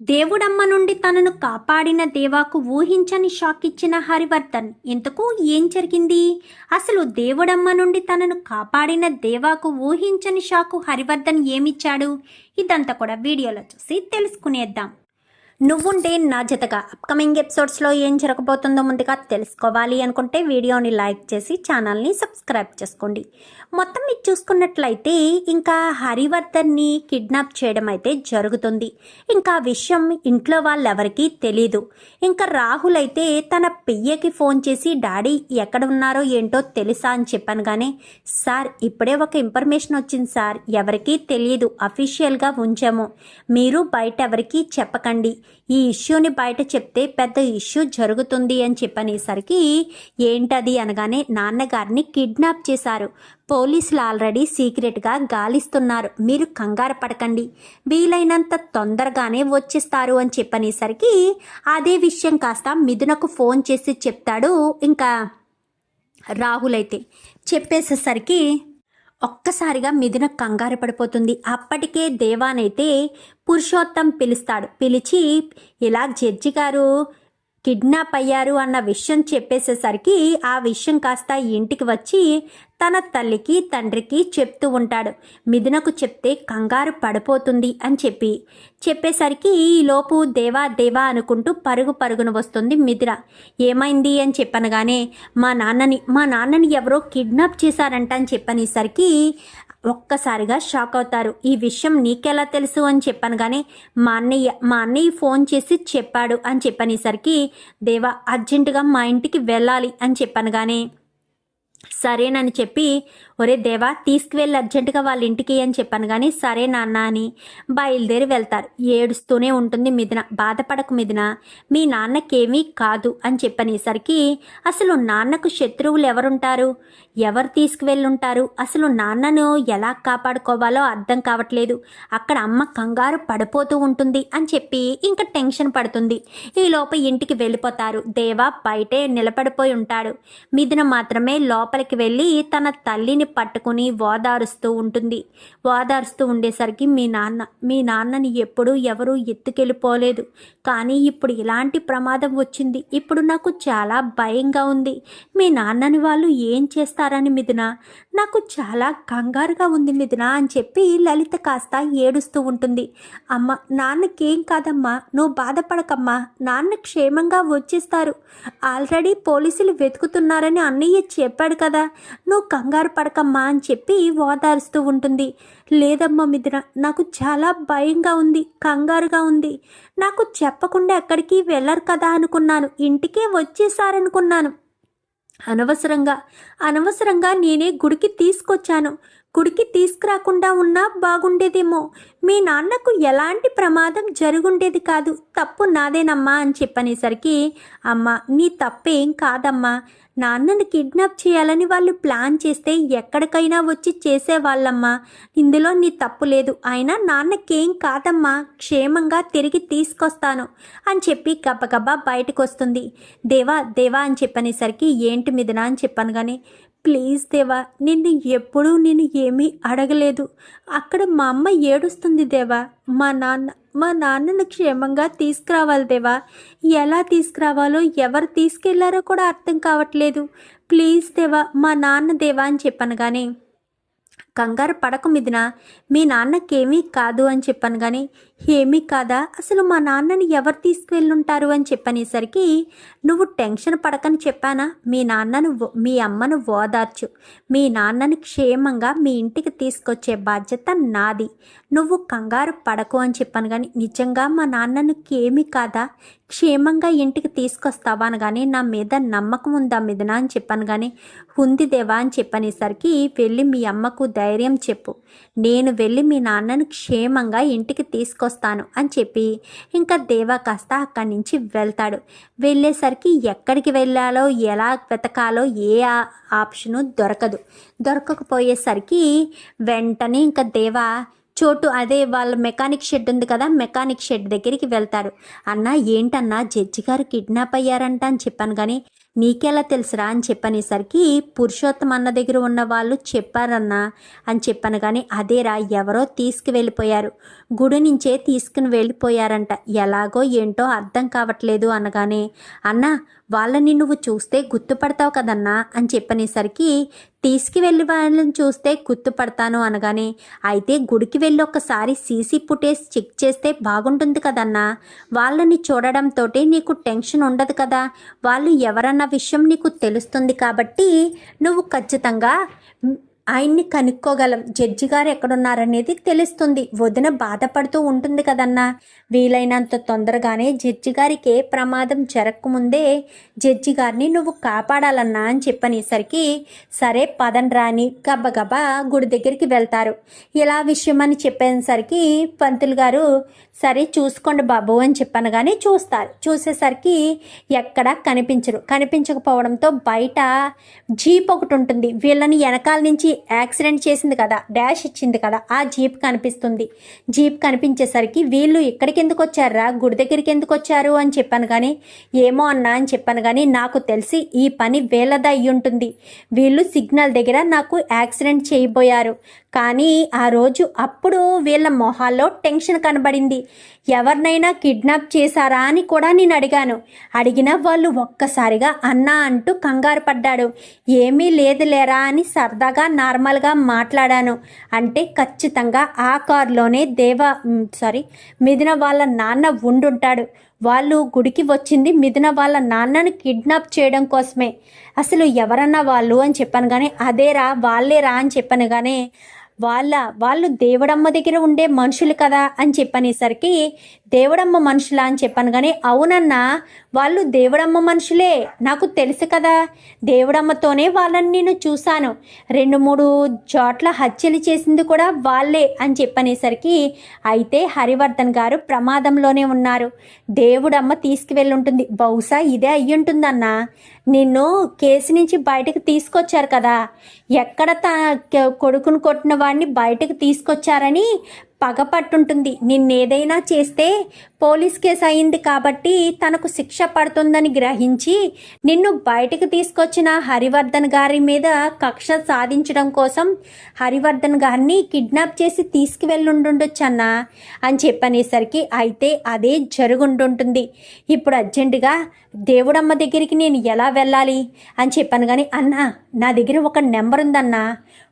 దేవుడమ్మ నుండి తనను కాపాడిన దేవాకు ఊహించని షాక్ ఇచ్చిన హరివర్ధన్ ఇంతకు ఏం జరిగింది? అసలు దేవుడమ్మ నుండి తనను కాపాడిన దేవాకు ఊహించని షాకు హరివర్ధన్ ఏమిచ్చాడు? ఇదంతా కూడా వీడియోలో చూసి తెలుసుకునేద్దాం. నువ్వుంటే నా జతగా అప్కమింగ్ ఎపిసోడ్స్లో ఏం జరగబోతుందో ముందుగా తెలుసుకోవాలి అనుకుంటే వీడియోని లైక్ చేసి ఛానల్ని సబ్స్క్రైబ్ చేసుకోండి. మొత్తం మీరు చూసుకున్నట్లయితే ఇంకా హరివర్ధన్ని కిడ్నాప్ చేయడం అయితే జరుగుతుంది. ఇంకా విషయం ఇంట్లో వాళ్ళెవరికీ తెలీదు. ఇంకా రాహుల్ అయితే తన పెయ్యకి ఫోన్ చేసి డాడీ ఎక్కడ ఉన్నారో ఏంటో తెలుసా? అని చెప్పాను కానీ సార్ ఇప్పుడే ఒక ఇన్ఫర్మేషన్ వచ్చింది సార్. ఎవరికీ తెలియదు అఫీషియల్గా ఉంచాము. మీరు బయట ఎవరికీ చెప్పకండి. ఈ ఇష్యూని బయట చెప్తే పెద్ద ఇష్యూ జరుగుతుంది అని చెప్పనేసరికి ఏంటది అనగానే నాన్నగారిని కిడ్నాప్ చేశారు. పోలీసులు ఆల్రెడీ సీక్రెట్గా గాలిస్తున్నారు. మీరు కంగారు పడకండి. వీలైనంత తొందరగానే వచ్చేస్తారు అని చెప్పనేసరికి అదే విషయం కాస్త మిథునకు ఫోన్ చేసి చెప్తాడు. ఇంకా రాహుల్ అయితే చెప్పేసేసరికి ఒక్కసారిగా మిథున కంగారు పడిపోతుంది. అప్పటికే దేవానైతే పురుషోత్తం పిలుస్తాడు. పిలిచి ఇలా జడ్జి గారు కిడ్నాప్ అయ్యారు అన్న విషయం చెప్పేసేసరికి ఆ విషయం కాస్త ఇంటికి వచ్చి తన తల్లికి తండ్రికి చెప్తూ ఉంటాడు. మిథునకు చెప్తే కంగారు పడిపోతుంది అని చెప్పి. చెప్పేసరికి ఈలోపు దేవా దేవా అనుకుంటూ పరుగు పరుగున వస్తుంది మిథున. ఏమైంది అని చెప్పనగానే మా నాన్నని మా నాన్నని ఎవరో కిడ్నాప్ చేశారంట అని చెప్పనేసరికి ఒక్కసారిగా షాక్ అవుతారు. ఈ విషయం నీకెలా తెలుసు అని చెప్పాను కానీ మా అన్నయ్య మా అన్నయ్య ఫోన్ చేసి చెప్పాడు అని చెప్పనేసరికి దేవా అర్జెంటుగా మా ఇంటికి వెళ్ళాలి అని చెప్పాను కానీ సరేనని చెప్పి ఒరే దేవా తీసుకువెళ్ళి అర్జెంటుగా వాళ్ళ ఇంటికి అని చెప్పాను కానీ సరే నాన్న అని బయలుదేరి వెళ్తారు. ఏడుస్తూనే ఉంటుంది మిథున. బాధపడకు మిథున. మీ నాన్నకేమీ కాదు అని చెప్పనేసరికి అసలు నాన్నకు శత్రువులు ఎవరుంటారు? ఎవరు తీసుకువెళ్ళుంటారు? అసలు నాన్నను ఎలా కాపాడుకోవాలో అర్థం కావట్లేదు. అక్కడ అమ్మ కంగారు పడిపోతూ ఉంటుంది అని చెప్పి ఇంకా టెన్షన్ పడుతుంది. ఈ లోప ఇంటికి వెళ్ళిపోతారు. దేవా బయటే నిలబడిపోయి ఉంటాడు. మిథున మాత్రమే లోపలికి వెళ్ళి తన తల్లిని పట్టుకుని ఓదారుస్తూ ఉంటుంది. ఓదారుస్తూ ఉండేసరికి మీ నాన్న మీ నాన్నని ఎప్పుడూ ఎవరూ ఎత్తుకెళ్ళిపోలేదు. కానీ ఇప్పుడు ఇలాంటి ప్రమాదం వచ్చింది. ఇప్పుడు నాకు చాలా భయంగా ఉంది. మీ నాన్నని వాళ్ళు ఏం చేస్తారని మిథున? నాకు చాలా కంగారుగా ఉంది మిథున అని చెప్పి లలిత కాస్త ఏడుస్తూ ఉంటుంది. అమ్మ నాన్నకేం కాదమ్మా నువ్వు బాధపడకమ్మా నాన్న క్షేమంగా వచ్చేస్తారు. ఆల్రెడీ పోలీసులు వెతుకుతున్నారని అన్నయ్య చెప్పాడు కదా నువ్వు కంగారు పడకమ్మా అని చెప్పి ఓదారుస్తూ ఉంటుంది. లేదమ్మా మిథున నాకు చాలా భయంగా ఉంది కంగారుగా ఉంది. నాకు చెప్పకుండా ఎక్కడికి వెళ్ళరు కదా అనుకున్నాను ఇంటికే వచ్చేసారనుకున్నాను అనవసరంగా. అనవసరంగా నేనే గుడికి తీసుకొచ్చాను. గుడికి తీసుకురాకుండా ఉన్నా బాగుండేదేమో. మీ నాన్నకు ఎలాంటి ప్రమాదం జరుగుండేది కాదు. తప్పు నాదేనమ్మా అని చెప్పనేసరికి అమ్మ నీ తప్పేం కాదమ్మా. నాన్నని కిడ్నాప్ చేయాలని వాళ్ళు ప్లాన్ చేస్తే ఎక్కడికైనా వచ్చి చేసేవాళ్ళమ్మా. ఇందులో నీ తప్పు లేదు. అయినా నాన్నకేం కాదమ్మా. క్షేమంగా తిరిగి తీసుకొస్తాను అని చెప్పి గబగబా బయటకు వస్తుంది దేవా దేవా అని చెప్పనేసరికి ఏంటి మీదనా అని చెప్పాను కానీ ప్లీజ్ దేవా నిన్ను ఎప్పుడూ నేను ఏమీ అడగలేదు. అక్కడ మా అమ్మ ఏడుస్తుంది దేవా. మా నాన్న మా నాన్నను క్షేమంగా తీసుకురావాలి దేవా. ఎలా తీసుకురావాలో ఎవరు తీసుకెళ్ళారో కూడా అర్థం కావట్లేదు. ప్లీజ్ దేవా మా నాన్న దేవా అని చెప్పాను కానీ కంగారు పడక మీదిన మీ నాన్నకేమీ కాదు అని చెప్పాను కానీ ఏమీ కాదా? అసలు మా నాన్నని ఎవరు తీసుకువెళ్ళుంటారు అని చెప్పనేసరికి నువ్వు టెన్షన్ పడకని చెప్పానా? మీ నాన్నను మీ అమ్మను ఓదార్చు. మీ నాన్నని క్షేమంగా మీ ఇంటికి తీసుకొచ్చే బాధ్యత నాది. నువ్వు కంగారు పడకు అని చెప్పాను కానీ నిజంగా మా నాన్ననికి ఏమీ కాదా? క్షేమంగా ఇంటికి తీసుకొస్తావా అనగానే నా మీద నమ్మకం ఉందా మిదనా అని చెప్పాను కానీ ఉంది దేవా అని చెప్పనేసరికి వెళ్ళి మీ అమ్మకు ధైర్యం చెప్పు. నేను వెళ్ళి మీ నాన్నను క్షేమంగా ఇంటికి తీసుకొస్తాను. అని చెప్పి ఇంకా దేవా కాస్త అక్కడి నుంచి వెళ్తాడు. వెళ్ళేసరికి ఎక్కడికి వెళ్ళాలో ఎలా వెతకాలో ఏ ఆప్షను దొరకదు. దొరకకపోయేసరికి వెంటనే ఇంకా దేవా చోటు అదే వాళ్ళ మెకానిక్ షెడ్ ఉంది కదా మెకానిక్ షెడ్ దగ్గరికి వెళ్తాడు. అన్న ఏంటన్నా జడ్జి గారు కిడ్నాప్ అయ్యారంట అని చెప్పాను కానీ నీకెలా తెలుసురా అని చెప్పనేసరికి పురుషోత్తం అన్న దగ్గర ఉన్న వాళ్ళు చెప్పారన్నా అని చెప్పాను కానీ అదేరా ఎవరో తీసుకువెళ్ళిపోయారు. గుడి నుంచే తీసుకుని వెళ్ళిపోయారంట. ఎలాగో ఏంటో అర్థం కావట్లేదు అనగానే అన్నా వాళ్ళని నువ్వు చూస్తే గుర్తుపడతావు కదన్నా అని చెప్పనేసరికి తీసుకువెళ్ళి వాళ్ళని చూస్తే గుర్తుపడతాను అనగానే అయితే గుడికి వెళ్ళి ఒకసారి సీసీ ఫుటేజ్ చెక్ చేస్తే బాగుంటుంది కదన్నా. వాళ్ళని చూడడంతో నీకు టెన్షన్ ఉండదు కదా. వాళ్ళు ఎవరన్న విషయం నీకు తెలుస్తుంది కాబట్టి నువ్వు ఖచ్చితంగా ఆయన్ని కనుక్కోగలం. జడ్జి గారు ఎక్కడున్నారనేది తెలుస్తుంది. వదిన బాధపడుతూ ఉంటుంది కదన్నా. వీలైనంత తొందరగానే జడ్జి గారికి ఏ ప్రమాదం జరగకముందే జడ్జి గారిని నువ్వు కాపాడాలన్నా అని చెప్పనేసరికి సరే పదం రాని గబగబా గుడి దగ్గరికి వెళ్తారు. ఇలా విషయం అని చెప్పేసరికి పంతులు గారు సరే చూసుకోండి బాబు అని చెప్పాను కానీ చూస్తారు. చూసేసరికి ఎక్కడ కనిపించరు. కనిపించకపోవడంతో బయట జీప్ ఒకటి ఉంటుంది. వీళ్ళని వెనకాల నుంచి యాక్సిడెంట్ చేసింది కదా డాష్ ఇచ్చింది కదా ఆ జీప్ కనిపిస్తుంది. జీప్ కనిపించేసరికి వీళ్ళు ఇక్కడికి ఎందుకు వచ్చారా గుడి దగ్గరికి ఎందుకు వచ్చారు అని చెప్పాను కానీ ఏమో అన్నా అని చెప్పాను కానీ నాకు తెలిసి ఈ పని వీళ్ళదా అయి ఉంటుంది వీళ్ళు సిగ్నల్ దగ్గర నాకు యాక్సిడెంట్ చేయబోయారు. కానీ ఆ రోజు అప్పుడు వీళ్ళ మొహాల్లో టెన్షన్ కనబడింది. ఎవరినైనా కిడ్నాప్ చేశారా అని కూడా నేను అడిగాను. అడిగిన వాళ్ళు ఒక్కసారిగా అన్నా అంటూ కంగారు పడ్డాడు. ఏమీ లేదు లేరా అని సరదాగా నార్మల్గా మాట్లాడాను. అంటే ఖచ్చితంగా ఆ కారులోనే దేవ సారీ మిదిన వాళ్ళ నాన్న ఉండుంటాడు. వాళ్ళు గుడికి వచ్చింది మిదిన వాళ్ళ నాన్నను కిడ్నాప్ చేయడం కోసమే. అసలు ఎవరన్నా వాళ్ళు అని చెప్పాను కానీ అదేరా వాళ్ళేరా అని చెప్పాను కానీ వాళ్ళ వాళ్ళు దేవుడమ్మ దగ్గర ఉండే మనుషులు కదా అని చెప్పనేసరికి దేవుడమ్మ మనుషులా అని చెప్పాను కానీ అవునన్నా వాళ్ళు దేవుడమ్మ మనుషులే. నాకు తెలుసు కదా దేవుడమ్మతోనే వాళ్ళని నేను చూశాను. రెండు మూడు చోట్ల హత్యలు చేసింది కూడా వాళ్ళే అని చెప్పనేసరికి అయితే హరివర్ధన్ గారు ప్రమాదంలోనే ఉన్నారు. దేవుడమ్మ తీసుకువెళ్ళుంటుంది. బహుశా ఇదే అయ్యుంటుందన్నా. నిన్ను కేసు నుంచి బయటకు తీసుకొచ్చారు కదా. ఎక్కడ తన కొడుకును కొట్టిన వాడిని బయటకు తీసుకొచ్చారని పగపట్టుంటుంది. నిన్నేదైనా చేస్తే పోలీస్ కేసు అయింది కాబట్టి తనకు శిక్ష పడుతుందని గ్రహించి నిన్ను బయటకు తీసుకొచ్చిన హరివర్ధన్ గారి మీద కక్ష సాధించడం కోసం హరివర్ధన్ గారిని కిడ్నాప్ చేసి తీసుకువెళ్ళుండుండొచ్చన్నా అని చెప్పనేసరికి అయితే అదే జరుగుంటుంటుంది ఇప్పుడు అర్జెంటుగా దేవుడమ్మ దగ్గరికి నేను ఎలా వెళ్ళాలి అని చెప్పాను కానీ అన్నా నా దగ్గర ఒక నెంబర్ ఉందన్నా.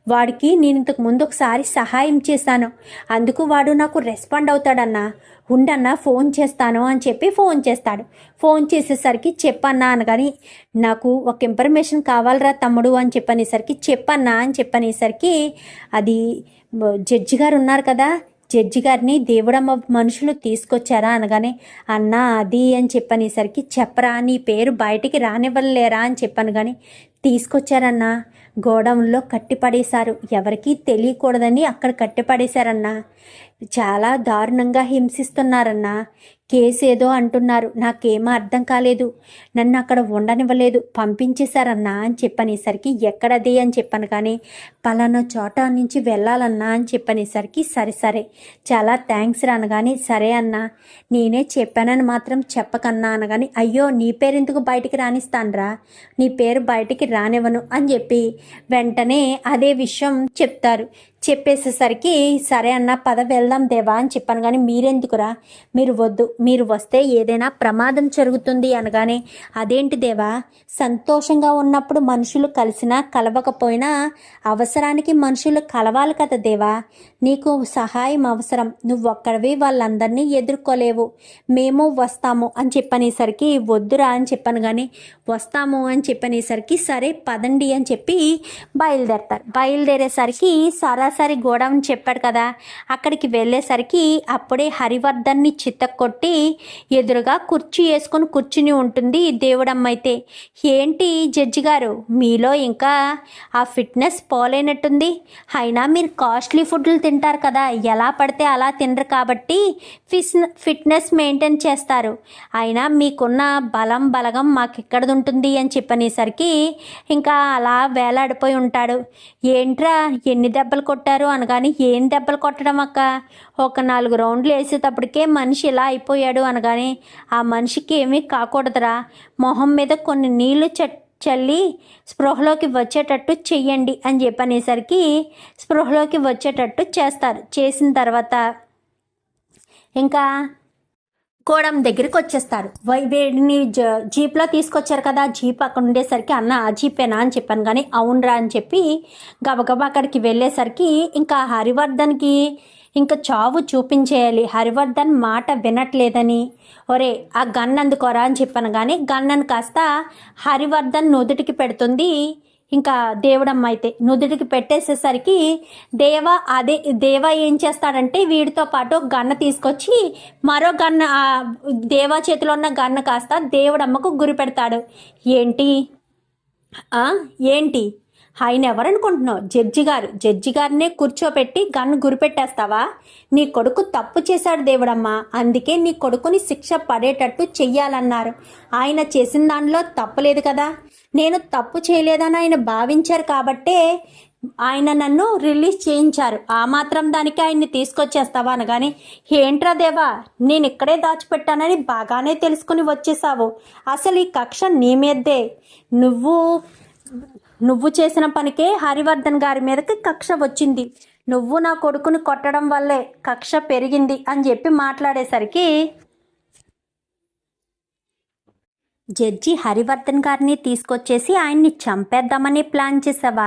వాడికి నేను ఇంతకు ముందు ఒకసారి సహాయం చేశాను. అందుకు వాడు నాకు రెస్పాండ్ అవుతాడన్నా. ఉండన్నా ఫోన్ చేస్తాను అని చెప్పి ఫోన్ చేస్తాడు. ఫోన్ చేసేసరికి చెప్పన్నా అనగాని నాకు ఒక ఇన్ఫర్మేషన్ కావాలరా తమ్ముడు అని చెప్పనేసరికి చెప్పన్నా అని చెప్పనేసరికి అది జడ్జి గారు ఉన్నారు కదా జడ్జి గారిని దేవుడమ్మ మనుషులు తీసుకొచ్చారా అనగానే అన్నా అది అని చెప్పనేసరికి చెప్పరా నీ పేరు బయటికి రానివ్వలేరా అని చెప్పాను కానీ తీసుకొచ్చారన్నా. గోడౌన్లో కట్టిపడేశారు. ఎవరికీ తెలియకూడదని అక్కడ కట్టిపడేశారన్నా. చాలా దారుణంగా హింసిస్తున్నారన్నా. కేసు ఏదో అంటున్నారు. నాకేమీ అర్థం కాలేదు. నన్ను అక్కడ ఉండనివ్వలేదు. పంపించేశారన్నా అని చెప్పనేసరికి ఎక్కడది అని చెప్పాను కానీ పలానా చోట నుంచి వెళ్ళాలన్నా అని చెప్పనేసరికి సరే సరే. చాలా థ్యాంక్స్ రా సరే అన్నా. నేనే చెప్పానని మాత్రం చెప్పకన్నా అనగాని అయ్యో నీ పేరు ఎందుకు బయటికి రానిస్తానరా? నీ పేరు బయటికి రానివ్వను అని చెప్పి వెంటనే అదే విషయం చెప్తారు. చెప్పేసేసరికి సరే అన్న పద వెళ్దాం దేవా అని చెప్పాను. కానీ మీరెందుకురా? మీరు వద్దు. మీరు వస్తే ఏదైనా ప్రమాదం జరుగుతుంది అనగానే అదేంటి దేవా? సంతోషంగా ఉన్నప్పుడు మనుషులు కలిసినా కలవకపోయినా అవసరానికి మనుషులు కలవాలి కదా దేవా? నీకు సహాయం అవసరం. నువ్వు ఒక్కడివి వాళ్ళందరినీ ఎదుర్కోలేవు. మేము వస్తాము అని చెప్పనేసరికి వద్దురా అని చెప్పాను. కానీ వస్తాము అని చెప్పనేసరికి సరే పదండి అని చెప్పి బయలుదేరతారు. బయలుదేరేసరికి సరాసరి గోడౌన్ చెప్పాడు కదా. అక్కడికి వెళ్ళేసరికి అప్పుడే హరివర్ధన్ని చిత్తకొట్టి ఎదురుగా కుర్చీ వేసుకొని కూర్చుని ఉంటుంది దేవుడమ్మ అయితే ఏంటి జడ్జి గారు మీలో ఇంకా ఆ ఫిట్నెస్ పోలేనట్టుంది. అయినా మీరు కాస్ట్లీ ఫుడ్లు తింటారు కదా ఎలా పడితే అలా తినరు కాబట్టి ఫిస్ ఫిట్నెస్ మెయింటైన్ చేస్తారు. అయినా మీకున్న బలం బలగం మాకు ఎక్కడిది ఉంటుంది అని చెప్పనేసరికి ఇంకా అలా వేలాడిపోయి ఉంటాడు. ఏంట్రా ఎన్ని దెబ్బలు కొట్టారు అనగాని ఏం దెబ్బలు కొట్టడం అక్క? ఒక నాలుగు రౌండ్లు వేసేటప్పటికే మనిషి ఇలా అయిపోయాడు అనగానే ఆ మనిషికి ఏమీ కాకూడదురా. మొహం మీద కొన్ని నీళ్ళు చెట్ చల్లి స్పృహలోకి వచ్చేటట్టు చెయ్యండి అని చెప్పనేసరికి స్పృహలోకి వచ్చేటట్టు చేస్తారు. చేసిన తర్వాత ఇంకా కోడం దగ్గరికి వచ్చేస్తారు వై వీడిని జ- జీప్లో తీసుకొచ్చారు కదా జీప్ అక్కడ ఉండేసరికి అన్న ఆ జీపేనా అని చెప్పాను కానీ అవునరా అని చెప్పి గబగబా అక్కడికి వెళ్ళేసరికి ఇంకా హరివర్ధన్కి ఇంకా చావు చూపించేయాలి. హరివర్ధన్ మాట వినట్లేదని. ఒరే ఆ గన్ అందుకోరా అని చెప్పాను కానీ గన్నను కాస్త హరివర్ధన్ నుదుటికి పెడుతుంది. ఇంకా దేవుడమ్మ అయితే నుదుటికి పెట్టేసేసరికి దేవ అదే దేవ ఏం చేస్తాడంటే వీడితో పాటు గన్న తీసుకొచ్చి మరో గన్న దేవ దేవా చేతిలో ఉన్న గన్న కాస్త దేవుడమ్మకు గురి పెడతాడు. ఏంటి? ఏంటి? ఆయన ఎవరనుకుంటున్నావు? జడ్జి గారు. జడ్జి గారినే కూర్చోపెట్టి గన్ను గురిపెట్టేస్తావా? నీ కొడుకు తప్పు చేశాడు దేవుడమ్మా. అందుకే నీ కొడుకుని శిక్ష పడేటట్టు చెయ్యాలన్నారు. ఆయన చేసిన దానిలో తప్పులేదు కదా. నేను తప్పు చేయలేదని ఆయన భావించారు కాబట్టే ఆయన నన్ను రిలీజ్ చేయించారు. ఆ మాత్రం దానికి ఆయన్ని తీసుకొచ్చేస్తావా అనగానే ఏంట్రా దేవా నేను ఇక్కడే దాచిపెట్టానని బాగానే తెలుసుకుని వచ్చేసావు. అసలు ఈ కక్ష నీ మీదే. నువ్వు నువ్వు చేసిన పనికే హరివర్ధన్ గారి మీదకి కక్ష వచ్చింది. నువ్వు నా కొడుకుని కొట్టడం వల్లే కక్ష పెరిగింది అని చెప్పి మాట్లాడేసరికి జడ్జి హరివర్ధన్ గారిని తీసుకొచ్చేసి ఆయన్ని చంపేద్దామని ప్లాన్ చేసావా?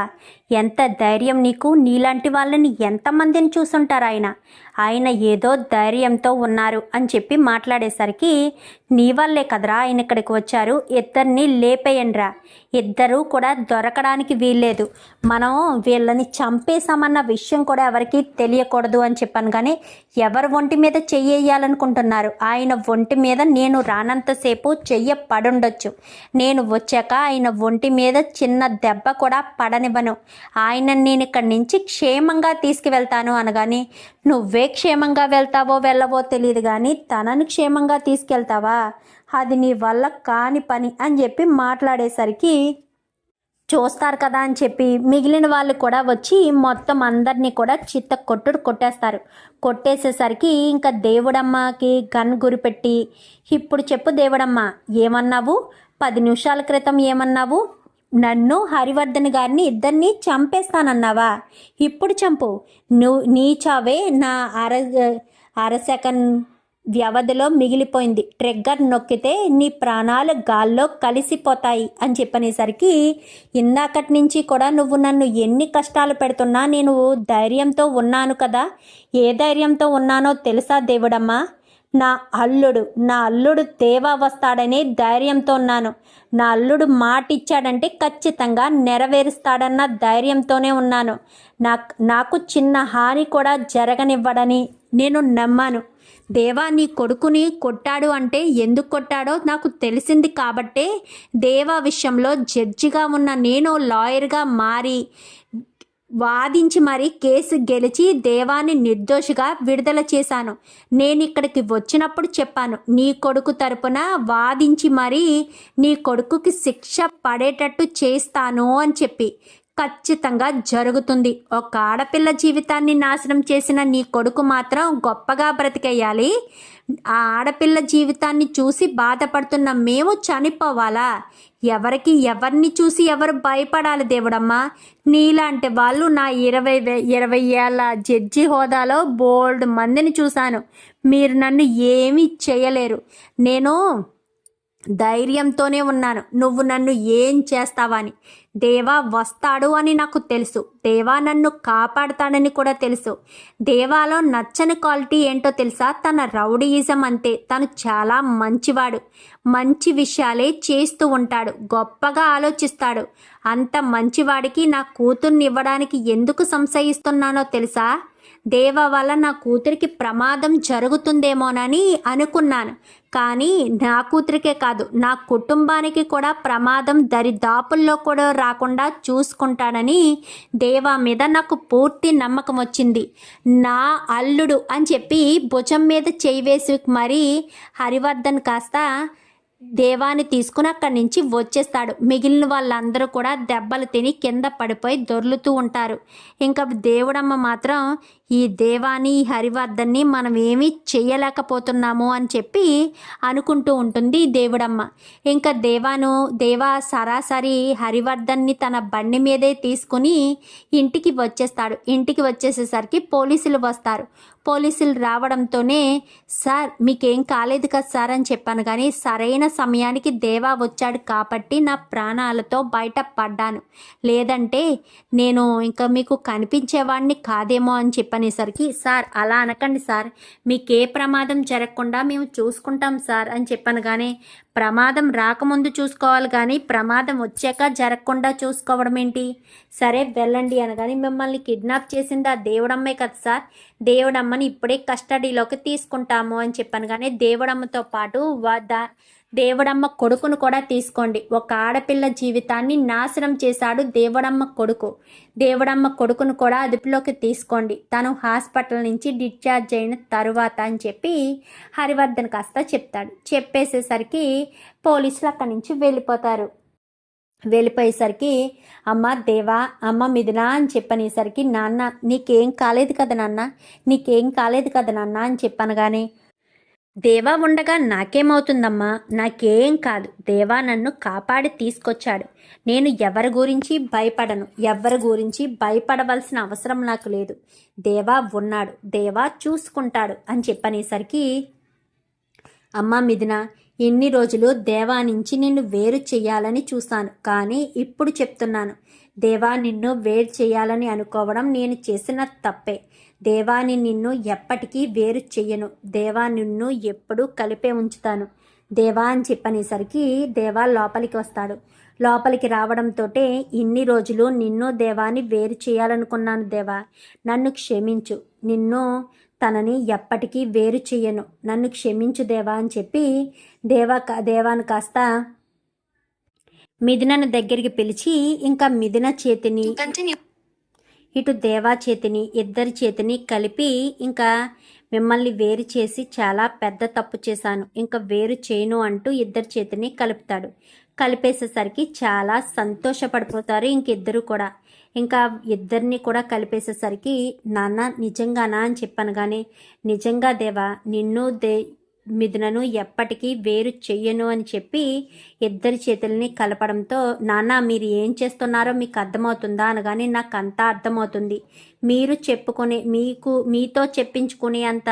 ఎంత ధైర్యం నీకు? నీలాంటి వాళ్ళని ఎంతమందిని చూసుంటారు ఆయన? ఆయన ఏదో ధైర్యంతో ఉన్నారు అని చెప్పి మాట్లాడేసరికి నీ వల్లే కదరా ఆయన ఇక్కడికి వచ్చారు? ఇద్దరిని లేపేయండిరా. ఇద్దరూ కూడా దొరకడానికి వీల్లేదు. మనం వీళ్ళని చంపేశామన్న విషయం కూడా ఎవరికి తెలియకూడదు అని చెప్పాను కానీ ఎవరు ఒంటి మీద చెయ్యేయాలనుకుంటున్నారు? ఆయన ఒంటి మీద నేను రానంతసేపు చెయ్య పడుండొచ్చు నేను వచ్చాక ఆయన ఒంటి మీద చిన్న దెబ్బ కూడా పడనివ్వను. ఆయన నేను ఇక్కడి నుంచి క్షేమంగా తీసుకువెళ్తాను అనగాని నువ్వే క్షేమంగా వెళ్తావో వెళ్ళవో తెలియదు కానీ తనని క్షేమంగా తీసుకెళ్తావా? అది నీ వల్ల కాని పని అని చెప్పి మాట్లాడేసరికి చూస్తారు కదా అని చెప్పి మిగిలిన వాళ్ళు కూడా వచ్చి మొత్తం అందరినీ కూడా చిత్త కొట్టుడు కొట్టేస్తారు. కొట్టేసేసరికి ఇంకా దేవుడమ్మకి గన్ గురిపెట్టి ఇప్పుడు చెప్పు దేవుడమ్మ ఏమన్నావు? పది నిమిషాల క్రితం ఏమన్నావు? నన్ను హరివర్ధన్ గారిని ఇద్దరిని చంపేస్తానన్నావా? ఇప్పుడు చంపు. నువ్వు నీ చావే నా అర అర సెకండ్ వ్యవధిలో మిగిలిపోయింది. ట్రిగ్గర్ నొక్కితే నీ ప్రాణాలు గాల్లో కలిసిపోతాయి అని చెప్పనేసరికి ఇందాకటి నుంచి కూడా నువ్వు నన్ను ఎన్ని కష్టాలు పెడుతున్నా నేను ధైర్యంతో ఉన్నాను కదా. ఏ ధైర్యంతో ఉన్నానో తెలుసా దేవుడమ్మా? నా అల్లుడు నా అల్లుడు దేవా వస్తాడనే ధైర్యంతో ఉన్నాను. నా అల్లుడు మాట ఇచ్చాడంటే ఖచ్చితంగా నెరవేరుస్తాడన్న ధైర్యంతోనే ఉన్నాను. నాకు నాకు చిన్న హాని కూడా జరగనివ్వడని నేను నమ్మాను. దేవా నీ కొడుకుని కొట్టాడు అంటే ఎందుకు కొట్టాడో నాకు తెలిసింది కాబట్టే దేవా విషయంలో జడ్జిగా ఉన్న నేను లాయర్గా మారి వాదించి మరి కేసు గెలిచి దేవాన్ని నిర్దోషిగా విడుదల చేశాను. నేను ఇక్కడికి వచ్చినప్పుడు చెప్పాను నీ కొడుకు తరపున వాదించి మరి నీ కొడుకుకి శిక్ష పడేటట్టు చేస్తాను అని చెప్పి. ఖచ్చితంగా జరుగుతుంది. ఒక ఆడపిల్ల జీవితాన్ని నాశనం చేసిన నీ కొడుకు మాత్రం గొప్పగా బ్రతికేయాలి. ఆ ఆడపిల్ల జీవితాన్ని చూసి బాధపడుతున్న మేము చనిపోవాలా? ఎవరికి ఎవరిని చూసి ఎవరు భయపడాలి దేవుడమ్మా? నీలాంటి వాళ్ళు నా ఇరవై వే- ఇరవై ఏళ్ళ జడ్జి హోదాలో బోల్డ్ మందిని చూశాను. మీరు నన్ను ఏమీ చేయలేరు. నేను ధైర్యంతోనే ఉన్నాను. నువ్వు నన్ను ఏం చేస్తావని దేవా వస్తాడు అని నాకు తెలుసు. దేవా నన్ను కాపాడతాడని కూడా తెలుసు. దేవాలో నచ్చని క్వాలిటీ ఏంటో తెలుసా? తన రౌడీయిజం అంతే. తను చాలా మంచివాడు. మంచి విషయాలే చేస్తూ ఉంటాడు. గొప్పగా ఆలోచిస్తాడు. అంత మంచివాడికి నా కూతుర్ని ఇవ్వడానికి ఎందుకు సంశయిస్తున్నానో తెలుసా? దేవ వల్ల నా కూతురికి ప్రమాదం జరుగుతుందేమోనని అనుకున్నాను. కానీ నా కూతురికే కాదు నా కుటుంబానికి కూడా ప్రమాదం దరిదాపుల్లో కూడా రాకుండా చూసుకుంటాడని దేవా మీద నాకు పూర్తి నమ్మకం వచ్చింది. నా అల్లుడు అని చెప్పి భుజం మీద చేయి వేసి మరీ హరివర్ధన్ కాస్త దేవాన్ని తీసుకుని అక్కడి నుంచి వచ్చేస్తాడు. మిగిలిన వాళ్ళందరూ కూడా దెబ్బలు తిని కింద పడిపోయి దొర్లుతూ ఉంటారు. ఇంకా దేవుడమ్మ మాత్రం ఈ దేవాని ఈ హరివర్ధన్ని మనం ఏమీ చేయలేకపోతున్నాము అని చెప్పి అనుకుంటూ ఉంటుంది దేవుడమ్మ. ఇంకా దేవాను దేవా సరాసరి హరివర్ధన్ని తన బండి మీదే తీసుకుని ఇంటికి వచ్చేస్తాడు. ఇంటికి వచ్చేసేసరికి పోలీసులు వస్తారు. పోలీసులు రావడంతోనే సార్ మీకేం కాలేదు కదా సార్ అని చెప్పాను. కానీ సరైన సమయానికి దేవా వచ్చాడు కాబట్టి నా ప్రాణాలతో బయట పడ్డాను. లేదంటే నేను ఇంకా మీకు కనిపించేవాడిని కాదేమో అని అనేసరికి సార్ అలా అనకండి సార్. మీకు ఏ ప్రమాదం జరగకుండా మేము చూసుకుంటాం సార్ అని చెప్పాను కానీ ప్రమాదం రాకముందు చూసుకోవాలి కానీ ప్రమాదం వచ్చాక జరగకుండా చూసుకోవడం ఏంటి? సరే వెళ్ళండి అనగాని మిమ్మల్ని కిడ్నాప్ చేసింది ఆ దేవుడమ్మే కదా సార్. దేవుడమ్మని ఇప్పుడే కస్టడీలోకి తీసుకుంటాము అని చెప్పాను కానీ దేవుడమ్మతో పాటు వా- దా- దేవుడమ్మ కొడుకును కూడా తీసుకోండి. ఒక ఆడపిల్ల జీవితాన్ని నాశనం చేశాడు దేవుడమ్మ కొడుకు. దేవుడమ్మ కొడుకును కూడా అదుపులోకి తీసుకోండి. తను హాస్పిటల్ నుంచి డిశ్చార్జ్ అయిన తరువాత అని చెప్పి హరివర్ధన్ కాస్త చెప్తాడు. చెప్పేసేసరికి పోలీసులు అక్కడి నుంచి వెళ్ళిపోతారు. వెళ్ళిపోయేసరికి అమ్మ దేవా అమ్మ మిథునా అని చెప్పనేసరికి నాన్న నీకేం కాలేదు కదా నాన్న? నీకేం కాలేదు కదా నాన్న? అని చెప్పాను కానీ దేవా ఉండగా నాకేమవుతుందమ్మా? నాకేం కాదు. దేవా నన్ను కాపాడి తీసుకొచ్చాడు. నేను ఎవరి గురించి భయపడను. ఎవరి గురించి భయపడవలసిన అవసరం నాకు లేదు. దేవా ఉన్నాడు. దేవా చూసుకుంటాడు అని చెప్పనేసరికి అమ్మా మిథున ఎన్ని రోజులు దేవా నుంచి నిన్ను వేరు చేయాలని చూశాను. కానీ ఇప్పుడు చెప్తున్నాను. దేవా నిన్ను వేరు చేయాలని అనుకోవడం నేను చేసిన తప్పే. దేవాని నిన్ను ఎప్పటికీ వేరు చెయ్యను. దేవా నిన్ను ఎప్పుడూ కలిపే ఉంచుతాను. దేవా అని చెప్పనేసరికి దేవా లోపలికి వస్తాడు. లోపలికి రావడంతో ఇన్ని రోజులు నిన్ను దేవాని వేరు చేయాలనుకున్నాను దేవా. నన్ను క్షమించు. నిన్ను తనని ఎప్పటికీ వేరు చెయ్యను. నన్ను క్షమించు దేవా అని చెప్పి దేవా కా- దేవాను కాస్త మిథునను దగ్గరికి పిలిచి ఇంకా మిథున చేతిని ఇటు దేవా చేతిని ఇద్దరి చేతిని కలిపి ఇంకా మిమ్మల్ని వేరు చేసి చాలా పెద్ద తప్పు చేశాను. ఇంకా వేరు చేయను అంటూ ఇద్దరి చేతిని కలుపుతాడు. కలిపేసేసరికి చాలా సంతోషపడిపోతారు ఇంకిద్దరు కూడా. ఇంకా ఇద్దరిని కూడా కలిపేసేసరికి నాన్న నిజంగానా? అని చెప్పాను కానీ నిజంగా దేవా నిన్ను దే మిథునను ఎప్పటికీ వేరు చెయ్యను అని చెప్పి ఇద్దరి చేతుల్ని కలపడంతో నాన్న మీరు ఏం చేస్తున్నారో మీకు అర్థమవుతుందా? అనగానే నాకు అంతా అర్థమవుతుంది. మీరు చెప్పుకునే మీకు మీతో చెప్పించుకునే అంత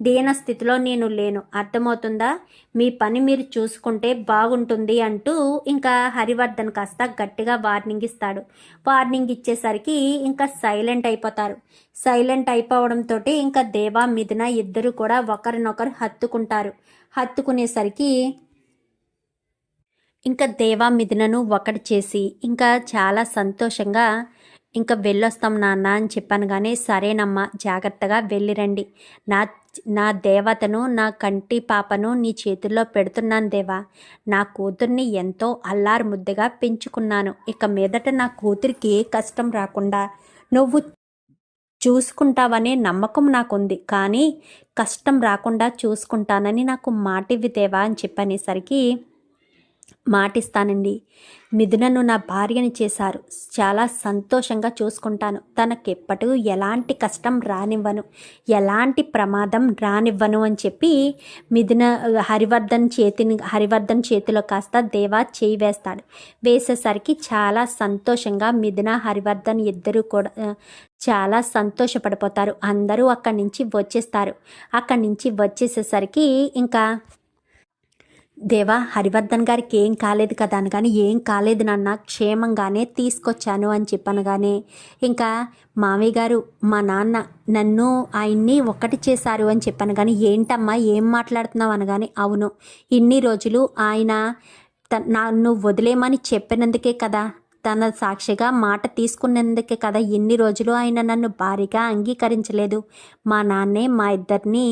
దీన స్థితిలో నేను లేను. అర్థమవుతుందా? మీ పని మీరు చూసుకుంటే బాగుంటుంది అంటూ ఇంకా హరివర్ధన్ కాస్త గట్టిగా వార్నింగ్ ఇస్తాడు. వార్నింగ్ ఇచ్చేసరికి ఇంకా సైలెంట్ అయిపోతారు. సైలెంట్ అయిపోవడంతో ఇంకా దేవా మిథున ఇద్దరు కూడా ఒకరినొకరు హత్తుకుంటారు. హత్తుకునేసరికి ఇంకా దేవా మిథునను ఒకటి చేసి ఇంకా చాలా సంతోషంగా ఇంకా వెళ్ళొస్తాం నాన్న అని చెప్పాను కానీ సరేనమ్మా జాగ్రత్తగా వెళ్ళిరండి. నా నా దేవతను నా కంటి పాపను నీ చేతుల్లో పెడుతున్నాను దేవా. నా కూతుర్ని ఎంతో అల్లారు ముద్దగా పెంచుకున్నాను. ఇక మీదట నా కూతురికి ఏ కష్టం రాకుండా నువ్వు చూసుకుంటావనే నమ్మకం నాకుంది. కానీ కష్టం రాకుండా చూసుకుంటానని నాకు మాటివి దేవా అని చెప్పనేసరికి మాటిస్తానండి మిథునను నా భార్యని చేశారు. చాలా సంతోషంగా చూసుకుంటాను. తనకెప్పటికూ ఎలాంటి కష్టం రానివ్వను. ఎలాంటి ప్రమాదం రానివ్వను అని చెప్పి మిథున హరివర్ధన్ చేతిని హరివర్ధన్ చేతిలో కాస్త దేవా చేయి వేస్తాడు. వేసేసరికి చాలా సంతోషంగా మిథున హరివర్ధన్ ఇద్దరూ కూడా చాలా సంతోషపడిపోతారు. అందరూ అక్కడి నుంచి వచ్చేస్తారు. అక్కడి నుంచి వచ్చేసేసరికి ఇంకా దేవా హరివర్ధన్ గారికి ఏం కాలేదు కదా అనగానే ఏం కాలేదు నాన్న క్షేమంగానే తీసుకొచ్చాను అని చెప్పనగానే ఇంకా మామయ్య గారు మా నాన్న నన్ను ఆయన్ని ఒకటి చేశారు అని చెప్పాను కానీ ఏంటమ్మా ఏం మాట్లాడుతున్నావు అనగానే అవును ఇన్ని రోజులు ఆయన త- నన్ను వదిలేమని చెప్పినందుకే కదా తన సాక్షిగా మాట తీసుకున్నందుకే కదా ఎన్ని రోజులు ఆయన నన్ను భారీగా అంగీకరించలేదు. మా నాన్నే మా ఇద్దరిని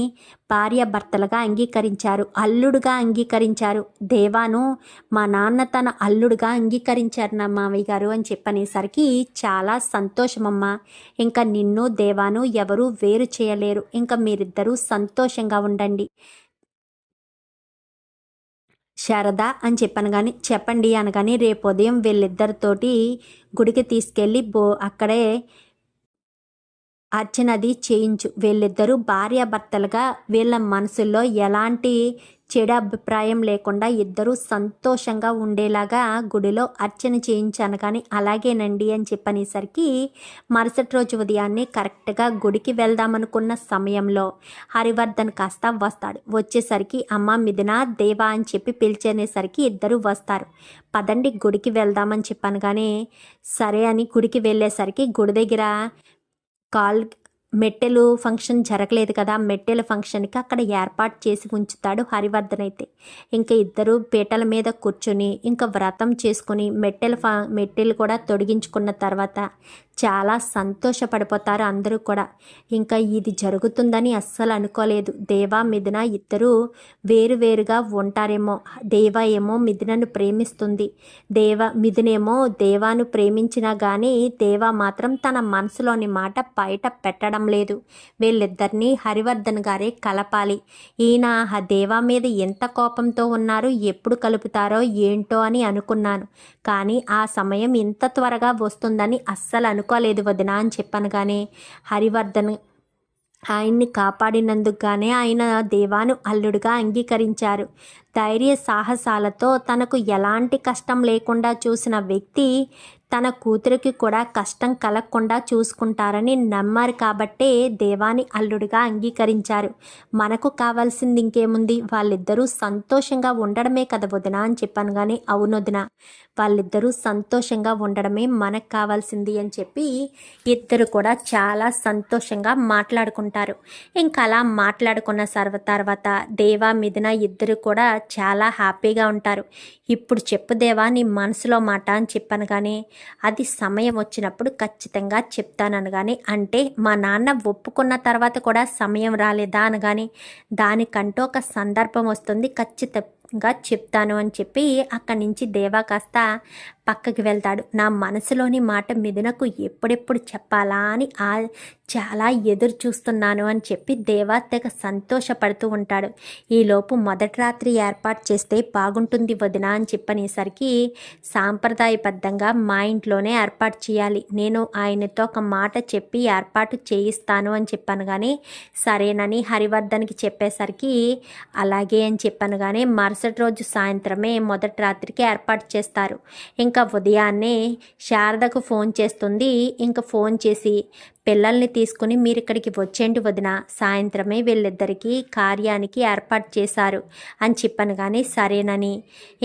భార్య భర్తలుగా అంగీకరించారు అల్లుడుగా అంగీకరించారు. దేవాను మా నాన్న తన అల్లుడుగా అంగీకరించారు నా మావయ్య గారు అని చెప్పనేసరికి చాలా సంతోషమమ్మా. ఇంకా నిన్ను దేవాను ఎవరూ వేరు చేయలేరు. ఇంకా మీరిద్దరూ సంతోషంగా ఉండండి. శారద అని చెప్పాను కానీ చెప్పండి అనగాని రేపు ఉదయం వీళ్ళిద్దరితోటి గుడికి తీసుకెళ్ళి బో అక్కడే అర్చనది చేయించు. వీళ్ళిద్దరూ భార్యాభర్తలుగా వీళ్ళ మనసుల్లో ఎలాంటి చెడు అభిప్రాయం లేకుండా ఇద్దరూ సంతోషంగా ఉండేలాగా గుడిలో అర్చన చేయించాను కానీ అలాగేనండి అని చెప్పనేసరికి మరుసటి రోజు ఉదయాన్నే కరెక్ట్గా గుడికి వెళ్దామనుకున్న సమయంలో హరివర్ధన్ కాస్త వస్తాడు. వచ్చేసరికి అమ్మ మిథున దేవా అని చెప్పి పిలిచేసరికి ఇద్దరు వస్తారు. పదండి గుడికి వెళ్దామని చెప్పాను కానీ సరే అని గుడికి వెళ్ళేసరికి గుడి దగ్గర కాల్ మెట్టెలు ఫంక్షన్ జరగలేదు కదా మెట్టెల ఫంక్షన్కి అక్కడ ఏర్పాటు చేసి ఉంచుతాడు హరివర్ధన్ అయితే. ఇంకా ఇద్దరు పీటల మీద కూర్చొని ఇంకా వ్రతం చేసుకుని మెట్టెల ఫ మెట్టెలు కూడా తొడిగించుకున్న తర్వాత చాలా సంతోషపడిపోతారు అందరూ కూడా. ఇంకా ఇది జరుగుతుందని అస్సలు అనుకోలేదు. దేవా మిథున ఇద్దరూ వేరువేరుగా ఉంటారేమో. దేవా ఏమో మిథునను ప్రేమిస్తుంది. దేవ మిథునేమో దేవాను ప్రేమించినా కానీ దేవా మాత్రం తన మనసులోని మాట బయట పెట్టడం లేదు. వీళ్ళిద్దరినీ హరివర్ధన్ గారే కలపాలి. ఈయన ఆ దేవా మీద ఎంత కోపంతో ఉన్నారు ఎప్పుడు కలుపుతారో ఏంటో అని అనుకున్నాను. కానీ ఆ సమయం ఇంత త్వరగా వస్తుందని అస్సలు అను అనుకోలేదు వదిన అని చెప్పాను కానీ హరివర్ధన్ ఆయన్ని కాపాడినందుకుగానే ఆయన దేవాను అల్లుడుగా అంగీకరించారు. ధైర్య సాహసాలతో తనకు ఎలాంటి కష్టం లేకుండా చూసిన వ్యక్తి తన కూతురికి కూడా కష్టం కలగకుండా చూసుకుంటారని నమ్మారు కాబట్టే దేవాని అల్లుడిగా అంగీకరించారు. మనకు కావాల్సింది ఇంకేముంది? వాళ్ళిద్దరూ సంతోషంగా ఉండడమే కదా వదిన అని చెప్పాను కానీ అవును వదిన. వాళ్ళిద్దరూ సంతోషంగా ఉండడమే మనకు కావాల్సింది అని చెప్పి ఇద్దరు కూడా చాలా సంతోషంగా మాట్లాడుకుంటారు. ఇంకా అలా మాట్లాడుకున్న సర్వ తర్వాత దేవా మిథున ఇద్దరు కూడా చాలా హ్యాపీగా ఉంటారు. ఇప్పుడు చెప్పు దేవా నీ మనసులో మాట అని చెప్పాను కానీ అది సమయం వచ్చినప్పుడు ఖచ్చితంగా చెప్తాను కానీ అంటే మా నాన్న ఒప్పుకున్న తర్వాత కూడా సమయం రాలేదా అనగానే దానికంటూ ఒక సందర్భం వస్తుంది. గా చెప్తాను అని చెప్పి అక్కడి నుంచి దేవా కాస్త పక్కకి వెళ్తాడు. నా మనసులోని మాట మిథునకు ఎప్పుడెప్పుడు చెప్పాలా అని ఆ చాలా ఎదురు చూస్తున్నాను అని చెప్పి దేవా తెగ సంతోషపడుతూ ఉంటాడు. ఈలోపు మొదటి రాత్రి ఏర్పాటు చేస్తే బాగుంటుంది వదిన అని చెప్పనేసరికి సాంప్రదాయబద్ధంగా మా ఇంట్లోనే ఏర్పాటు చేయాలి. నేను ఆయనతో ఒక మాట చెప్పి ఏర్పాటు చేయిస్తాను అని చెప్పాను కానీ సరేనని హరివర్ధన్కి చెప్పేసరికి అలాగే అని చెప్పాను కానీ మరుసటి రోజు సాయంత్రమే మొదటి రాత్రికి ఏర్పాటు చేస్తారు. ఇంకా ఉదయాన్నే శారదకు ఫోన్ చేస్తుంది. ఇంకా ఫోన్ చేసి పిల్లల్ని తీసుకుని మీరు ఇక్కడికి వచ్చేంటి వదిన. సాయంత్రమే వీళ్ళిద్దరికీ కార్యానికి ఏర్పాటు చేశారు అని చెప్పాను కానీ సరేనని.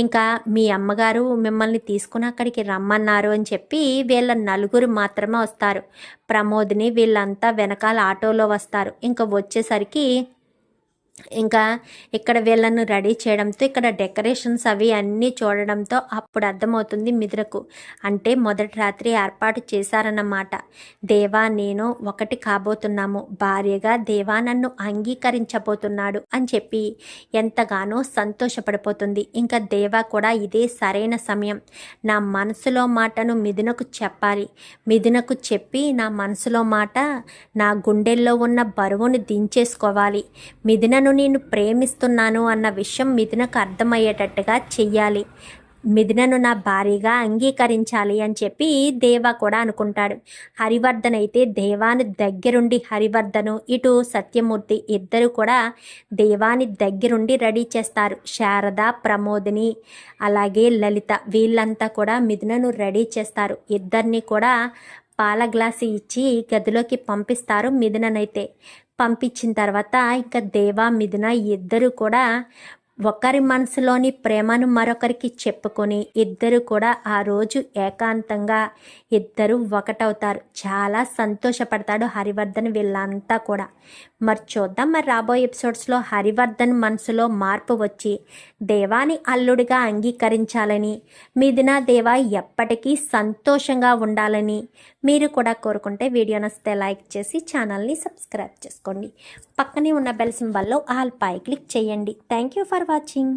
ఇంకా మీ అమ్మగారు మిమ్మల్ని తీసుకుని అక్కడికి రమ్మన్నారు అని చెప్పి వీళ్ళ నలుగురు మాత్రమే వస్తారు. ప్రమోద్ని వీళ్ళంతా వెనకాల ఆటోలో వస్తారు. ఇంకా వచ్చేసరికి ఇంకా ఇక్కడ వీళ్ళను రెడీ చేయడంతో ఇక్కడ డెకరేషన్స్ అవి అన్నీ చూడడంతో అప్పుడు అర్థమవుతుంది మిదురకు అంటే మొదటి రాత్రి ఏర్పాటు చేశారన్నమాట. దేవా నేను ఒకటి కాబోతున్నాము. భార్యగా దేవా నన్ను అంగీకరించబోతున్నాడు అని చెప్పి ఎంతగానో సంతోషపడిపోతుంది. ఇంకా దేవా కూడా ఇదే సరైన సమయం. నా మనసులో మాటను మిథునకు చెప్పాలి. మిథునకు చెప్పి నా మనసులో మాట నా గుండెల్లో ఉన్న బరువును దించేసుకోవాలి. మిథునను నేను ప్రేమిస్తున్నాను అన్న విషయం మిథునకు అర్థమయ్యేటట్టుగా చెయ్యాలి. మిథునను నా భార్యగా అంగీకరించాలి అని చెప్పి దేవా కూడా అనుకుంటాడు. హరివర్ధన్ అయితే దేవాని దగ్గరుండి హరివర్ధను ఇటు సత్యమూర్తి ఇద్దరు కూడా దేవాని దగ్గరుండి రెడీ చేస్తారు. శారద ప్రమోదిని అలాగే లలిత వీళ్ళంతా కూడా మిథునను రెడీ చేస్తారు. ఇద్దరిని కూడా పాల గ్లాసు ఇచ్చి గదిలోకి పంపిస్తారు మిథుననైతే. పంపించిన తర్వాత ఇంకా దేవా మిథున ఇద్దరు కూడా ఒకరి మనసులోని ప్రేమను మరొకరికి చెప్పుకొని ఇద్దరు కూడా ఆ రోజు ఏకాంతంగా ఇద్దరు ఒకటవుతారు. చాలా సంతోషపడతాడు హరివర్ధన్ వీళ్ళంతా కూడా. మరి చూద్దాం. మరి రాబోయే ఎపిసోడ్స్లో హరివర్ధన్ మనసులో మార్పు వచ్చి దేవాని అల్లుడిగా అంగీకరించాలని మీదిన దేవా ఎప్పటికీ సంతోషంగా ఉండాలని మీరు కూడా కోరుకుంటే వీడియో నస్తే లైక్ చేసి ఛానల్ని సబ్స్క్రైబ్ చేసుకోండి. పక్కనే ఉన్న బెల్ సింబల్లో ఆల్ పై క్లిక్ చేయండి. Thank you for watching.